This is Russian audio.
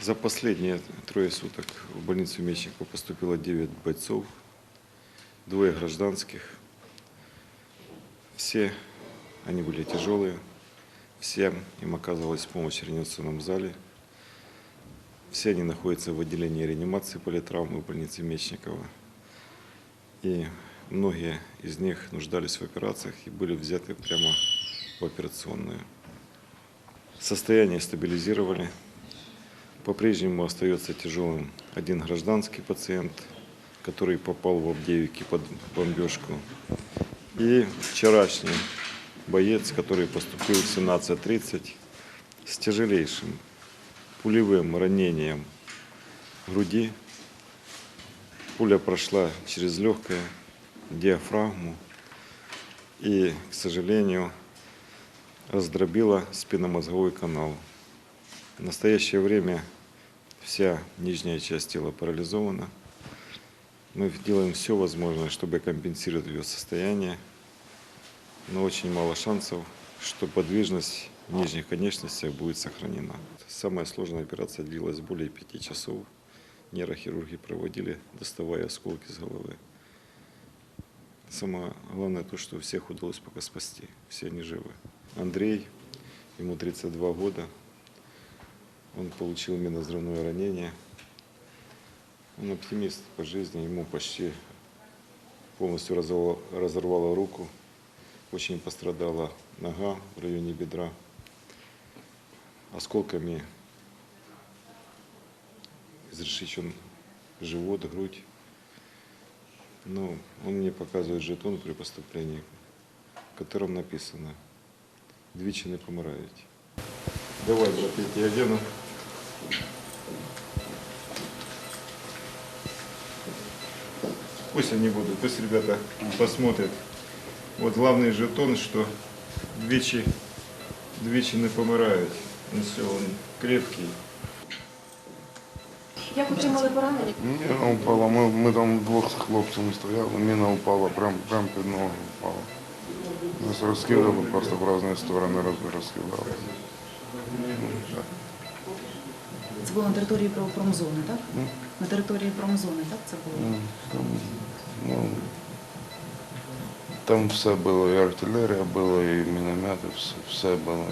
За последние трое суток в больницу Мечникова поступило 9 бойцов, двое гражданских. Все они были тяжелые, всем им оказывалась помощь в реанимационном зале. Все они находятся в отделении реанимации политравмы в больнице Мечникова. И многие из них нуждались в операциях и были взяты прямо в операционную. Состояние стабилизировали. По-прежнему остается тяжелым один гражданский пациент, который попал в Авдеевке под бомбежку. И вчерашний боец, который поступил в 17.30 с тяжелейшим пулевым ранением груди. Пуля прошла через легкое, диафрагму и, к сожалению, раздробила спинномозговой канал. В настоящее время вся нижняя часть тела парализована. Мы делаем все возможное, чтобы компенсировать ее состояние, но очень мало шансов, что подвижность в нижних конечностях будет сохранена. Самая сложная операция длилась более пяти часов. Нейрохирурги проводили, доставая осколки с головы. Самое главное то, что всех удалось пока спасти. Все они живы. Андрей, ему 32 года. Он получил минозрывное ранение. Он оптимист по жизни, ему почти полностью разорвало, разорвало руку. Очень пострадала нога в районе бедра. Осколками изрешечен живот, грудь. Ну, он мне показывает жетон при поступлении, в котором написано «Двічі не помирають». Давай, братик, я одену. Пусть они будут, пусть ребята посмотрят. Вот главный жетон, что двічі, двічі не помирають. Ну все, он крепкий. Як отримали поранення? Міна упала. Ми, ми там двох з хлопцями стояли, міна упала, прям, прям під ноги упала. Нас розкидали просто в різні сторони роз- розкидали. Це було на території промзони, так? На території промзони, так це було? Ну, Там, ну, там все було, і артилерія була, і міномети, все, все було.